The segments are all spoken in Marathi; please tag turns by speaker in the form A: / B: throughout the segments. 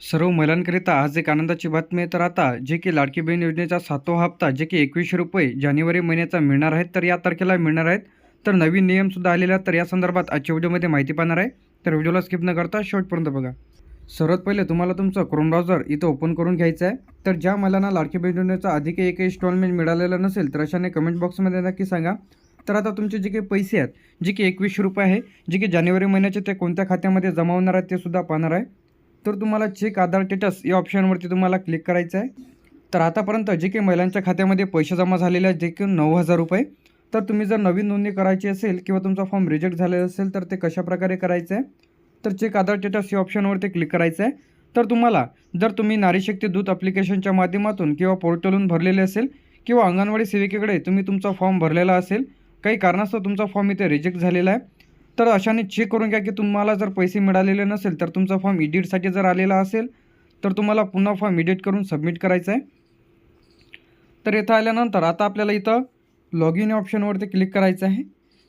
A: सर्व महिलांकरिता आज एक आनंदाची बातमी तर आता जे की लाडकी बहीण योजनेचा सातवा हप्ता जे की एकवीसशे रुपये जानेवारी महिन्याचा मिळणार आहेत तर या तारखेला मिळणार आहेत. तर नवीन नियमसुद्धा आलेला तर या संदर्भात आजच्या व्हिडिओमध्ये माहिती पाहणार आहे. तर व्हिडिओला स्किप न करता शेवटपर्यंत बघा. सर्वात पहिले तुम्हाला तुमचं क्रोम ब्राउझर इथं ओपन करून घ्यायचं आहे. तर ज्या महिलांना लाडकी बहीण योजनेचा अधिक एक इन्स्टॉलमेंट मिळालेलं नसेल तर अशाने कमेंट बॉक्समध्ये नक्की सांगा. तर आता तुमचे जे काही पैसे आहेत जे की एकवीसशे रुपये आहे जे की जानेवारी महिन्याचे ते कोणत्या खात्यामध्ये जमा होणार आहेत ते सुद्धा पाहणार आहे. तर तुम्हाला चेक आधार स्टेटस या ऑप्शनवरती तुम्हाला क्लिक करायचं आहे. तर आतापर्यंत जे काही महिलांच्या खात्यामध्ये पैसे जमा झालेले आहेत जे की नऊ हजार रुपये तर तुम्ही जर नवीन नोंदणी करायची असेल किंवा तुमचा फॉर्म रिजेक्ट झालेला असेल तर ते कशाप्रकारे करायचं आहे? तर चेक आधार स्टेटस या ऑप्शनवरती क्लिक करायचं आहे. तर तुम्हाला जर तुम्ही नारीशक्ती दूत ॲप्लिकेशनच्या माध्यमातून किंवा पोर्टलहून भरलेले असेल किंवा अंगणवाडी सेविकेकडे तुम्ही तुमचा फॉर्म भरलेला असेल काही कारणास्तव तुमचा फॉर्म इथे रिजेक्ट झालेला आहे तर अशाने चेक करून घ्या की तुम्हाला जर पैसे मिळालेले नसेल तर तुमचा फॉर्म इडिटसाठी जर आलेला असेल तर तुम्हाला पुन्हा फॉर्म इडिट करून सबमिट करायचा आहे तर इथं आल्यानंतर आता आपल्याला इथं लॉग इन ऑप्शनवरती क्लिक करायचं आहे.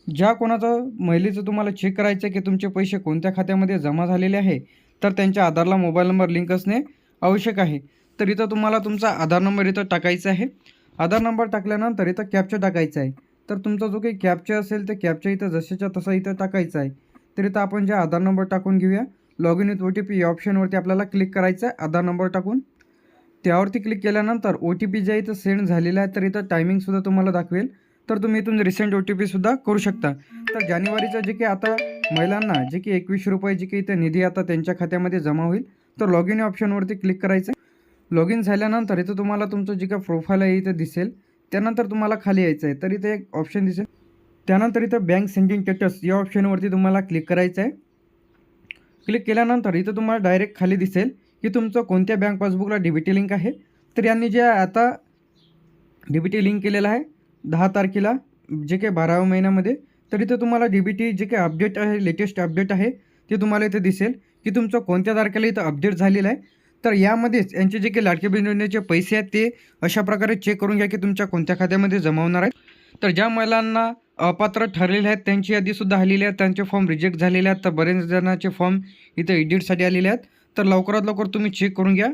A: ज्या कोणाचं महिलेचं तुम्हाला चेक करायचं आहे की तुमचे पैसे कोणत्या खात्यामध्ये जमा झालेले आहे तर त्यांच्या आधारला मोबाईल नंबर लिंक असणे आवश्यक आहे. तर इथं तुम्हाला तुमचा आधार नंबर इथं टाकायचा आहे. आधार नंबर टाकल्यानंतर इथं कॅप्चर टाकायचं आहे. तर तुमचा जो काही कॅपचा असेल ते कॅप्चा इथं जशाच्या तसा इथं टाकायचा आहे. तर इथं आपण जे आधार नंबर टाकून घेऊया. Log in with O T P या ऑप्शनवरती आपल्याला क्लिक करायचं आहे आधार नंबर टाकून. त्यावरती क्लिक केल्यानंतर ओ टी पी जे इथं सेंड झालेला आहे तर इथं टायमिंगसुद्धा तुम्हाला दाखवेल. तर तुम्ही इथून रिसेंट ओ टी पीसुद्धा करू शकता. तर जानेवारीचं जे काही आता महिलांना जे की एकवीसशे रुपये जे काही इथं निधी आता त्यांच्या खात्यामध्ये जमा होईल तर लॉग इन ऑप्शनवरती क्लिक करायचं लॉग इन झाल्यानंतर इथं तुम्हाला तुमचं जे काही प्रोफाईल आहे इथं दिसेल. त्यानंतर तुम्हाला खाली यायचं आहे. तर इथे एक ऑप्शन दिसेल. त्यानंतर इथं बँक सेंडिंग स्टेटस या ऑप्शनवरती तुम्हाला क्लिक करायचं आहे क्लिक केल्यानंतर इथं तुम्हाला डायरेक्ट खाली दिसेल की तुमचं कोणत्या बँक पासबुकला डी बी टी लिंक आहे. तर यांनी जे आता डी बी टी लिंक केलेलं आहे दहा तारखेला जे काही बाराव्या महिन्यामध्ये तर इथं तुम्हाला डी बी टी जे काही अपडेट आहे लेटेस्ट अपडेट आहे ते तुम्हाला इथे दिसेल की तुमचं कोणत्या तारखेला इथं अपडेट झालेलं आहे. तर यामध्येच यांचे जे काही लाडके बहीण योजनेचे पैसे आहेत ते अशा प्रकारे चेक करून घ्या की तुमच्या कोणत्या खात्यामध्ये जमा होणार आहेत. तर ज्या महिलांना अपात्र ठरलेले आहेत त्यांची यादीसुद्धा आलेली आहे. त्यांचे फॉर्म रिजेक्ट झालेले आहेत. तर बरेच जणांचे फॉर्म इथं एडिटसाठी आलेले आहेत. तर लवकरात लवकर तुम्ही चेक करून घ्या.